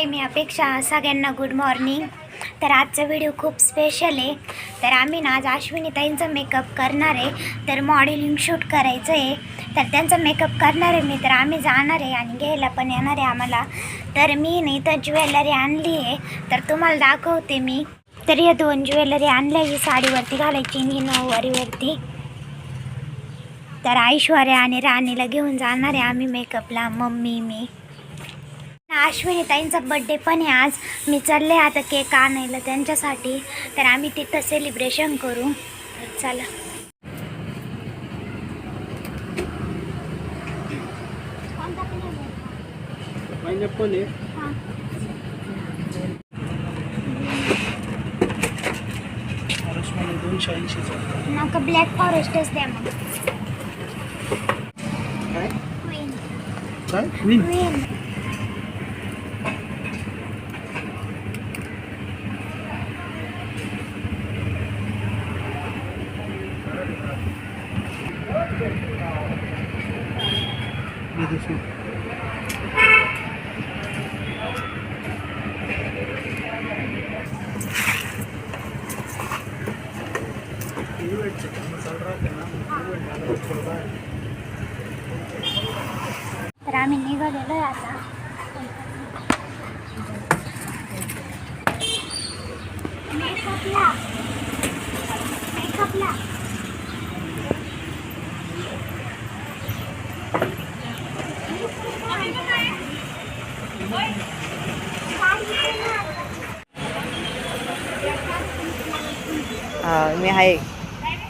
हाय मी अपेक्षा सगळ्यांना good morning तर आजचा व्हिडिओ खूप स्पेशल आहे. तर आम्ही ना आज अश्विनीताईंचा मेकअप करणार आहे. तर मॉडेलिंग शूट करायचं आहे. तर त्यांचा मेकअप करणार आहे मी. तर आम्ही जाणार आहे आणि घ्यायला पण येणार आहे आम्हाला. तर मी नाही तर ज्वेलरी आणली आहे. तर तुम्हाला दाखवते मी. तर या दोन ज्वेलरी आणल्या. ही साडीवरती घालायची मी ही नऊवारीवरती. तर ऐश्वर्या आणि राणीला घेऊन जाणार आहे आम्ही मेकअपला मम्मी मी. अश्विनी ताईंचा बड्डे पण आहे आज. मी चालले आता केक आणायला त्यांच्यासाठी. तर आम्ही तिथं सेलिब्रेशन करू. चला. पायनॅपल आहे. ऑरेंजमध्ये दोनशे ऐंशीचा नका ब्लॅक फॉरेस्टच द्या मग. काय क्वीन क्वीन हे दुसरं. इव्हेंटचं काम चालू राहते ना इव्हेंट आलं की थोडं बाहेर. तर आम्ही निघालेलो आहे आता मेकअपला मेकअपला मी आहे फुलं फुलं टाकले ते नेमकं काय अचानक बर्थडे पण त्यांचा फुलं टाकले नाही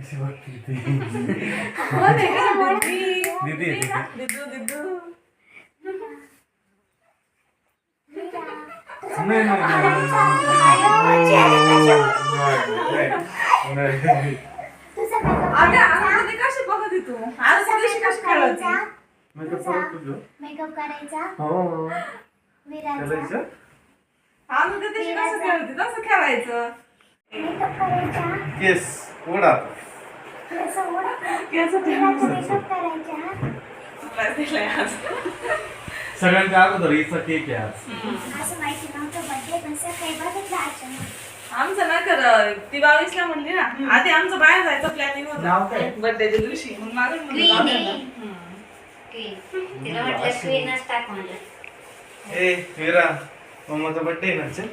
कशी वाटते ती दीदी दीदी नाही नाही नाही, नाही नाही नाही तुझा अगं आता ते कशी बघत तू आज दिवशी कशी खेळायची मेकअप परत तुझं मेकअप करायचा हो करायचं आज त्या दिवशी कसं खेळते तसं खेळायचं मेकअप करायचा केस ओढा सगळ्यांच्या अगोदर हिचा केक आहे आमचं ना कर ती बावीसला म्हणली ना आधी आमचं बाहेर जायचं प्लॅनिंग नाव होतं? बर्थडेच्या दिवशी. म्हणून मागून म्हणलं आहे. ना. हम्म. तिला म्हटलं क्वीनच टाक म्हणलं. ए विरा मम्माचा बर्थडे ना चल.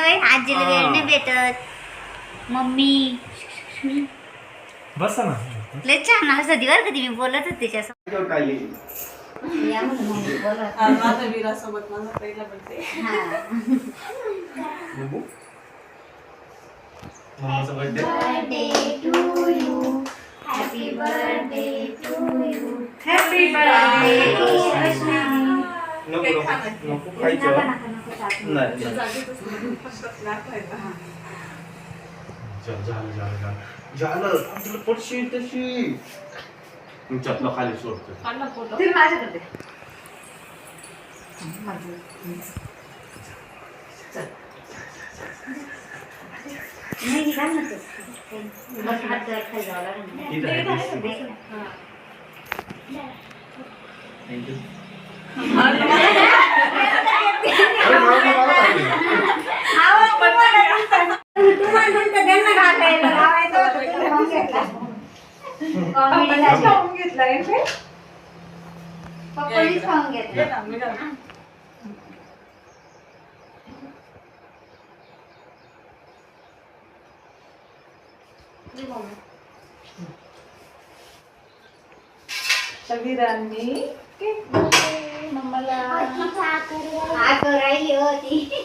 बाई? आजीला वेळ नाही भेटत. मम्मी बसा ना लय छान असं दिवर कधी मी बोलत होते तिच्यासोबत काय या म्हणून मम्मी बोलत आज माझ्या वीरासोबत माझा पहिला बर्थडे हा मम्माचा birthday birthday to you happy birthday to you happy नको नको नको खायचं नाही नाही. झालं झालं झालं झालं. आपल्याला पडशी तशी. तुमच्यातलं खाली सोडतो. माझ्याकडे नाही घाल ना तू बस हात जरा खाली जावं लागेल ना. ठीक आहे बेस ना. थँक्यू तुम्हाला म्हणतं घालायला वीरांनी केक मम्माला. आकार राहिली होती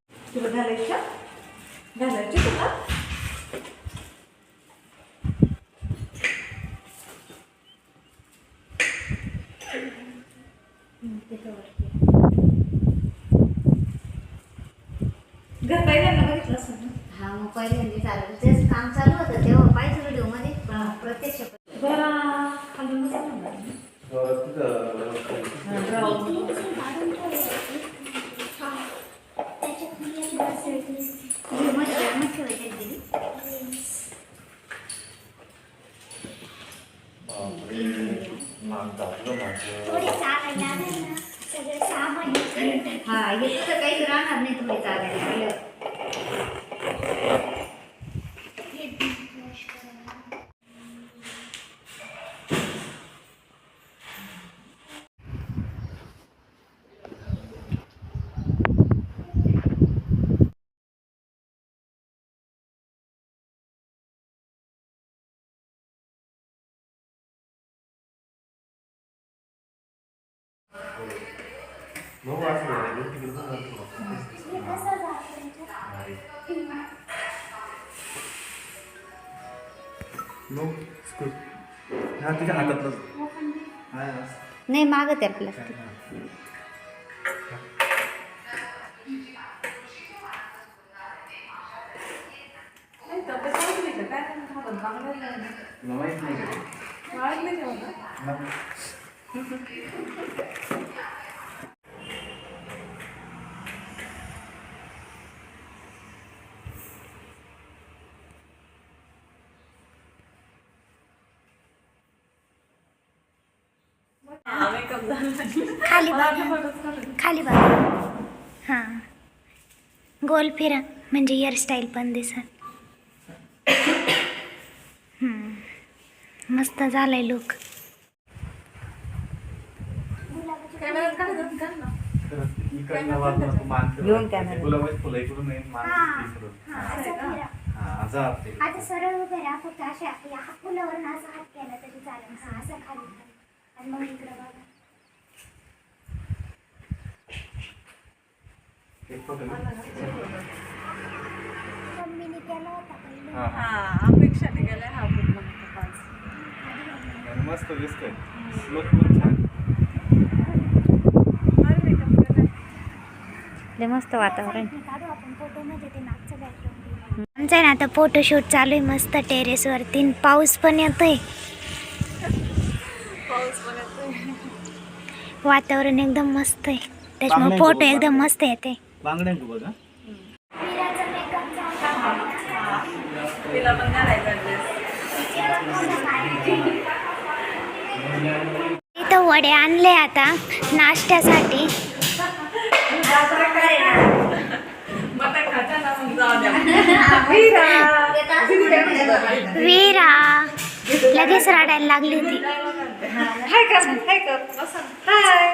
तुला घालायच्या. घालायची तुला घर त्यांना बघितलं असं ना? हा मग पहिल्यांदा चालू तेच काम चालू होतं तेव्हा पाहिजे व्हिडिओमध्ये पण प्रत्यक्ष घरा खाली मस्त मध्ये मध्ये ठेवायची दिली थोडी चालायला लागलं ना, सगळं सामान हा हे तुझं काहीच राहणार नाही तुम्ही चालायला. हा तुझ्या हातातलं नाही मागत आहे प्लास्टिक माहीत नाही हा, खाली मला खाली हां. गोल फिरा. म्हणजे हेअरस्टाईल पण दिसत मस्त झालाय लुक कॅमेऱ्यात काढतात का ना? खरंच इकडनं वाजणार तू मान फिरव. घेऊन कॅमेरा. गुलाबाची फुलं इकडून. असं. आता सरळ उभे राहा फक्त अशा या फुलावरून असं हात केला तरी चालेल हा असं खाली करा. आणि मग इकडं बघा एक फोटो घे. मम्मीने केला होता पहिले हा, आज. आणि मस्त दिसतोय लोक पण छान भारी makeup केलाय. लय मस्त वातावरण आमचं आहे ना आता फोटोशूट चालू आहे मस्त टेरेसवरती आणि पाऊस पण येतोय. वातावरण एकदम मस्त आहे त्याच्यामुळे फोटो. एकदम मस्त येते. इथं वडे आणले आता नाश्त्यासाठी बटाट खाता ना मग जाऊ द्या. वीरा. वीरा. लगेच रडायला लागली होती. हाय कर हाय कर. बसा. हाय.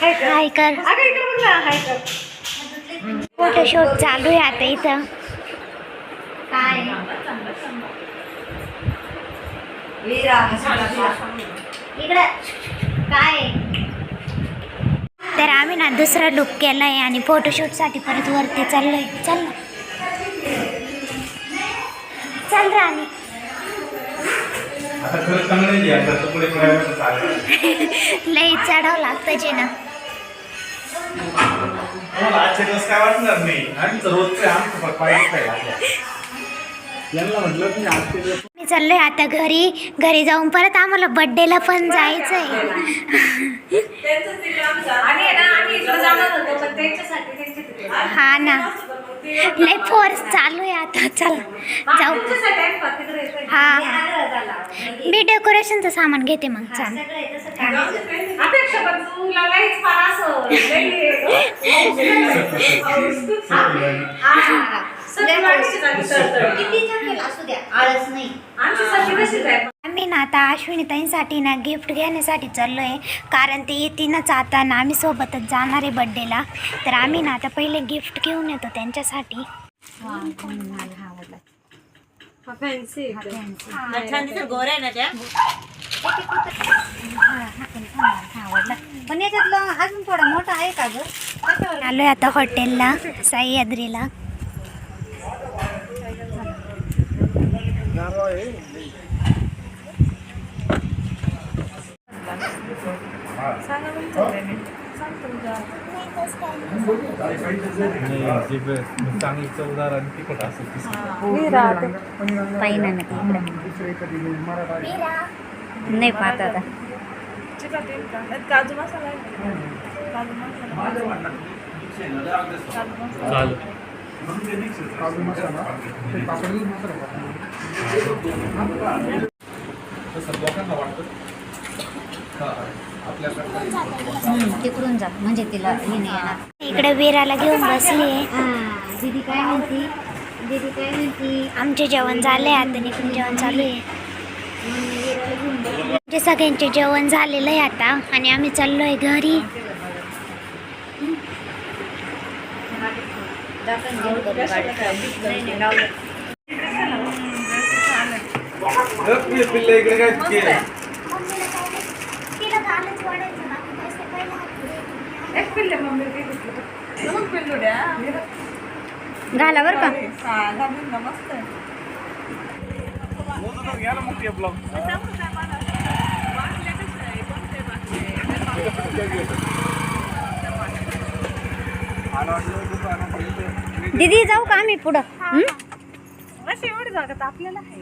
हाय कर. हाय कर. अगं इकडे बघ ना. हाय कर. फोटोशूट चालू आहे आता इथं. काय? इकडं. काय? तर आम्ही ना दुसरा लुक केला आहे आणि फोटोशूटसाठी परत वरती चाललोय. चल ना. चल राणी आता खरं चांगलं आहे आता तर पुढे पुढे चालेल लई चढावं लागतं जे ना. मला आजचे दिवस काय वाटणार नाही? आमचं रोजचं आमचं पाहिजे काय यांना म्हटलं की आजचे दिवस मी चाललोय आता घरी. घरी जाऊन परत आम्हाला बड्डेला पण जायचंय. त्यांचं. आणि आहे ना आम्ही इकडे जाणार होतो पण त्यांच्यासाठी तिकडे हा ना. लई फोर्स चालू आहे आता चल जाऊ. हा. मी डेकोरेशनचं सामान घेते मग चाल हा, आम्ही ना आता अश्विनीताईंसाठी ना गिफ्ट घेण्यासाठी चाललो आहे कारण ते येतीनच आता ना आम्ही सोबतच जाणार आहे बड्डेला तर आम्ही ना आता पहिले गिफ्ट घेऊन येतो त्यांच्यासाठी. हा, हा पण याच्यातलं अजून थोडा मोठा आहे का ग? आलोय आता हॉटेलला सह्याद्रीला. चांगली चवदार आणि तिखट नाही पाहत आता काजू मसाला काजू मसाला तिकडून जा म्हणजे तिला हे नाही येणार इकडे वीराला घेऊन बसली दीदी काय म्हणती? दीदी काय म्हणती? आमचे जेवण झाले आता इकडे जेवण चालू आहे. आमचे सगळ्यांचे जेवण झालेलं आहे आता आणि आम्ही चाललोय घरी दाखवून घेऊन करू गाडी. पिल्ले इकडे काय केलं एक पिल्ले मम्मी काय घेतलं घाला बर का? मस्त आहे घ्या ना मग ते ब्लॉग दीदी जाऊ का आम्ही पुढं? हं? एवढी जागा तर आपल्याला आहे.